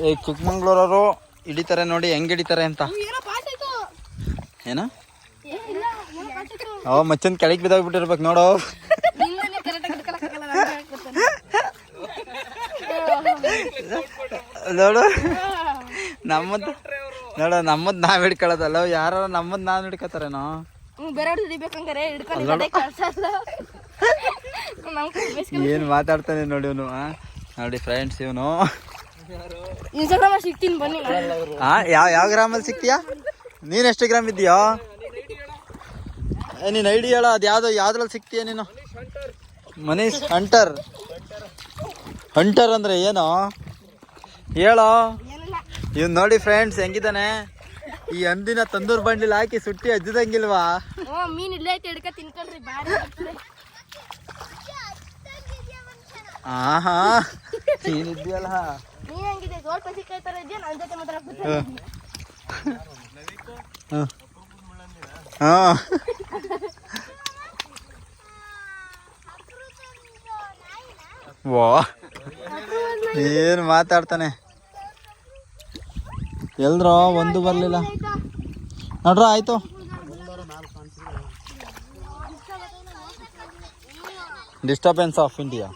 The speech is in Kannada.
ಈಗ ಚಿಕ್ಕಮಂಗ್ಳೂರವರು ಹಿಡಿತಾರೆ ನೋಡಿ ಹೆಂಗ್ ಹಿಡಿತಾರೆ ಅಂತ. ಏನೋ ಪಾಸ್ ಆಯ್ತು. ಏನ? ಇಲ್ಲ ಏನೋ ಪಾಸ್ ಆಯ್ತು. ಅವ ಮಚ್ಚನ್ ಕೆಳಗೆ ಬಿದ್ದೋಗ್ಬಿಟ್ಟಿರ್ಬೇಕು ನೋಡು. ನೋಡು. ನಮ್ಮದ್ ನೋಡ ನಮ್ಮದ್ ನಾವ್ ಹಿಡ್ಕೊಳ್ಳೋದಲ್ಲ ಯಾರು ನಮ್ಮದ್ ನಾವ್ ಹಿಡ್ಕೊತಾರೇನೋ. ಬೇರೆ ಹಿಡಿಬೇಕಂಗಾರೆ ಹಿಡ್ಕೊಂಡು ಏನ್ ಮಾತಾಡ್ತಾನೆ ನೋಡಿ ಇವನು ನೋಡಿ ಫ್ರೆಂಡ್ಸ್ ಇವನು. ಇನ್ಸ್ಟಾಗ್ರಾಮ್ ಸಿಗ್ತೀನಿ ಬನ್ನಿ ಹಾ ಯಾವ ಯಾವ ಗ್ರಾಮಲ್ಲಿ ಸಿಗ್ತೀಯಾ? ನೀನ್ ಎಷ್ಟು ಗ್ರಾಮ್ ಇದೆಯೋ ನೀನ್ ಐಡಿ ಹೇಳ ಅದು ಯಾವ್ದು ಯಾವ್ದ್ರಲ್ಲಿ ಸಿಗ್ತೀಯ ನೀನು? ಮನೀಶ್ ಹಂಟರ್ ಹಂಟರ್ ಅಂದ್ರೆ ಏನು? ಹೇಳೋ? ಏನಿಲ್ಲ ಇವ್ ನೋಡಿ ಫ್ರೆಂಡ್ಸ್ ಹೆಂಗಿದ್ದಾನೆ? ಈ ಅಂದಿನ ತಂದೂರ್ ಬಂಡಿಲ್ ಹಾಕಿ ಸುಟ್ಟಿ ಹಜ್ಜದಂಗಿಲ್ವಾ ಮೀನ್ ಇಲ್ಲೇ ಆಹಾ ನೀನಿದ್ಯಲ್ಲ ನೀನ್ ಹೆಂಗಿದೆ? ಸ್ವಲ್ಪ ಸಿಕ್ಕಾಯ್ತಾರ ಇದೆಯಾ ನನ್ನ ಜೊತೆ ಮಾತ್ರ ಹ. ಹಾ. ವಾ. ಏನ್ ಮಾತಾಡ್ತಾನೆ? ಎಲ್ರೋ ಒಂದು ಬರ್ಲಿಲ್ಲ. ನೋಡ್ರ ಆಯ್ತು. Disturbance of India